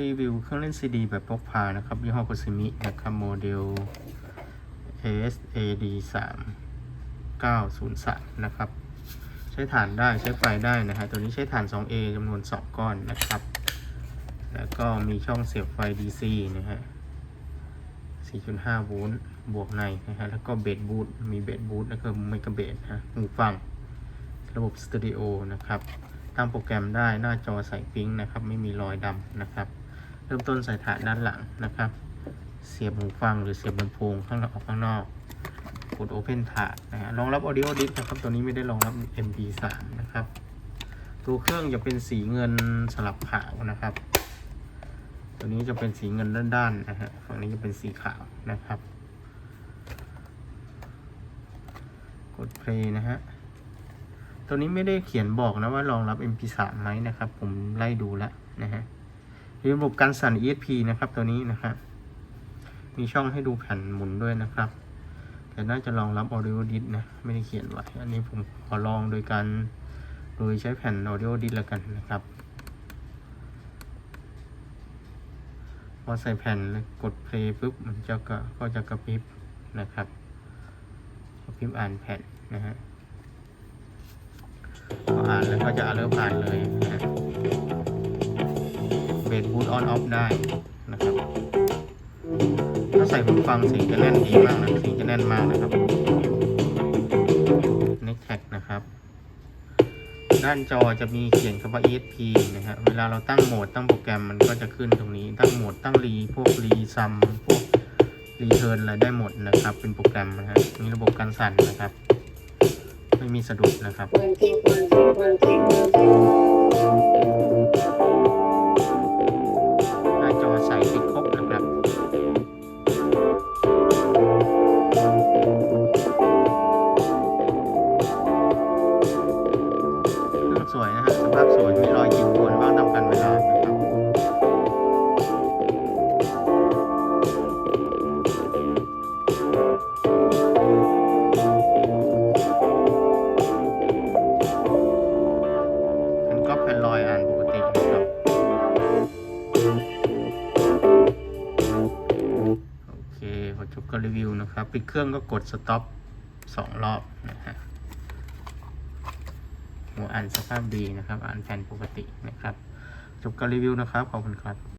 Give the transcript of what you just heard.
รีวิวเครื่องเล่นซีดีแบบพกพานะครับ ยี่ห้อ Cosimi นะครับโมเดล ASAD 3 903 นะครับ ใช้ฐานได้ใช้ไฟได้นะฮะตัวนี้ใช้ฐาน 2A จำนวน 2 ก้อนนะครับ แล้วก็มีช่องเสียบไฟ DC นะฮะ 4.5 โวลต์บวกในนะฮะ แล้วก็เบสบูทมีเบสบูทแล้วก็ไมกะเบสนะหูฟัง ระบบสตูดิโอนะครับตั้งโปรแกรมได้หน้าจอใส่ปิ๊งนะครับ ไม่มีรอยดำนะครับ เริ่มต้นใส่ฐานด้านหลังนะครับ เสียบหูฟังหรือเสียบลำโพงข้างนอกออกข้างนอกกด Open ถาดนะฮะรองรับ Audio Disc นะครับ ตัวนี้ไม่ได้รองรับ MP3 นะครับ ตัวเครื่องจะเป็นสีเงินสลับขาวนะครับ ตัวนี้จะเป็นสีเงินด้านๆนะฮะ ฝั่งนี้จะเป็นสีขาวนะครับ กด play นะฮะ ตัวนี้ไม่ได้เขียนบอกนะว่ารองรับ MP3 ไหมนะครับ ผมไล่ดูแล้วนะฮะ ระบบการสั่น ESP นะครับตัวนี้นะครับ มีช่องให้ดูแผ่นหมุนด้วยนะครับ แต่น่าจะรองรับ Audio Disc นะ ไม่ได้เขียนไว้ อันนี้ผมขอลองโดยการโดยใช้แผ่น Audio Disc แล้วกันนะครับ พอใส่แผ่นแล้วกด play ปุ๊บ มันจะก็ก็จะกระพริบนะครับกระพริบอ่านแผ่นนะฮะพออ่านแล้วก็จะเริ่มอ่านเลยนะ ฮะเบสบูทออนออฟได้นะครับถ้าใส่หูฟังเสียงจะแน่นดีมากนะเสียงจะแน่นมากนะครับ Neck Tag นะครับ ด้านจอจะมีเขียนคำว่า ESP นะฮะเวลาเราตั้งโหมดตั้งโปรแกรมมันก็จะขึ้นตรงนี้ ตั้งโหมดตั้งรีพวกรีซัมพวกรีเทิร์นอะไรได้หมดนะครับ เป็นโปรแกรมนะฮะมีระบบการสั่นนะครับ ไม่มีสะดุดนะครับ โอเคพอจบการรีวิวนะครับปิดเครื่องก็กดสต็อปสองรอบนะฮะหัวอ่านสภาพดีนะครับ อ่านแผ่นปกตินะครับ จบการรีวิวนะครับ ขอบคุณครับ